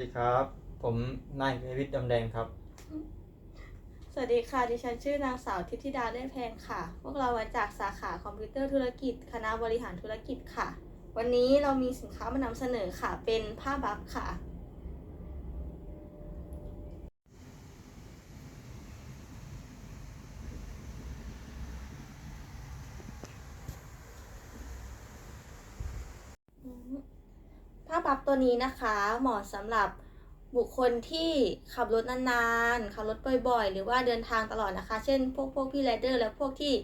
สวัสดีครับ ผมนายเวิทย์ดำแดงครับ สวัสดีค่ะ ดิฉันชื่อนางสาวทิติดาเล่นแพงค่ะ พวกเรามาจากสาขาคอมพิวเตอร์ธุรกิจ คณะบริหารธุรกิจค่ะ วันนี้เรามีสินค้ามานำเสนอค่ะ เป็นผ้าบัฟค่ะ ผ้าบัฟตัวนี้นะคะเหมาะสำหรับบุคคลที่ขับรถนานๆ ขับรถบ่อยๆ หรือว่าเดินทางตลอดนะคะ เช่น พวกพวกพี่ไรเดอร์และพวกที่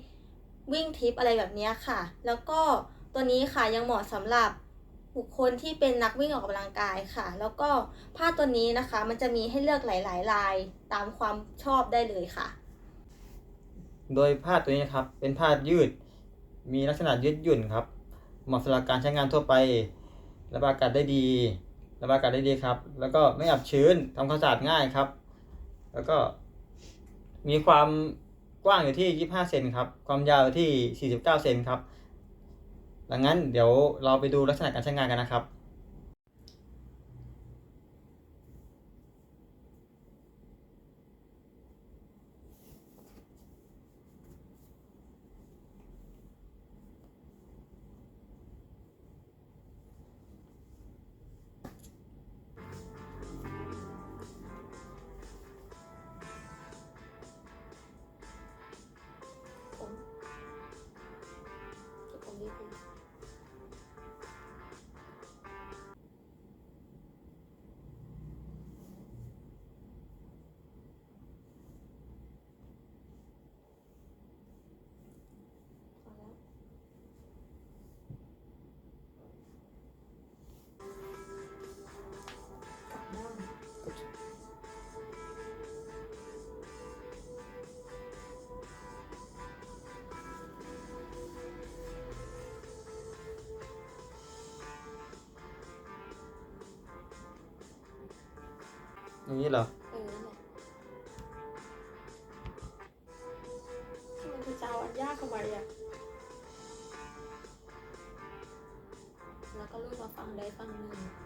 วิ่งทริปอะไรแบบนี้ค่ะ แล้วก็ตัวนี้ค่ะยังเหมาะสำหรับบุคคลที่เป็นนักวิ่งออกกำลังกายค่ะ แล้วก็ผ้าตัวนี้นะคะ มันจะมีให้เลือกหลาย ๆ ลายตามความชอบได้เลยค่ะ โดยผ้าตัวนี้นะครับเป็นผ้ายืด มีลักษณะยืดหยุ่นครับ เหมาะสำหรับการใช้งานทั่วไป ระบายอากาศได้ดี ระบายอากาศได้ดีครับ แล้วก็ไม่อับชื้นทำความสะอาดง่ายครับ แล้วก็ มีความกว้างอยู่ที่ 25 เซนครับ ความยาวอยู่ที่ 49 เซนครับ ดังนั้นเดี๋ยวเราไปดูลักษณะการใช้งานกันนะครับ ผ อย่างนี้เหรอ เออนั่นแหละทำไมเธอจะเอาอันยากเข้ามอะแล้วก็ลูกมาฟังได้ฟังหนึ่ง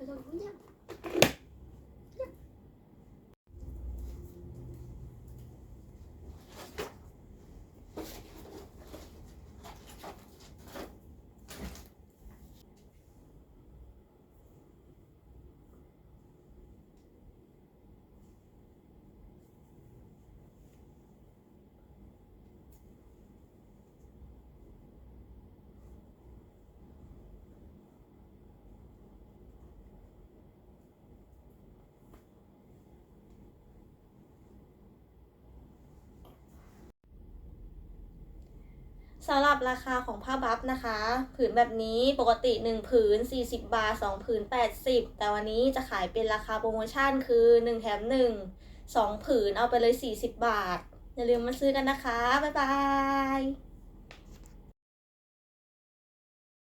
ไปตร สำหรับราคาของผ้าบัฟนะคะ ผืนแบบนี้ปกติ 1 ผืน 40 บาท 2 ผืน 80 แต่วันนี้จะขายเป็นราคาโปรโมชั่นคือ 1 แถม 1 2 ผืนเอาไปเลย 40 บาท อย่าลืมมาซื้อกันนะคะ บ๊ายบาย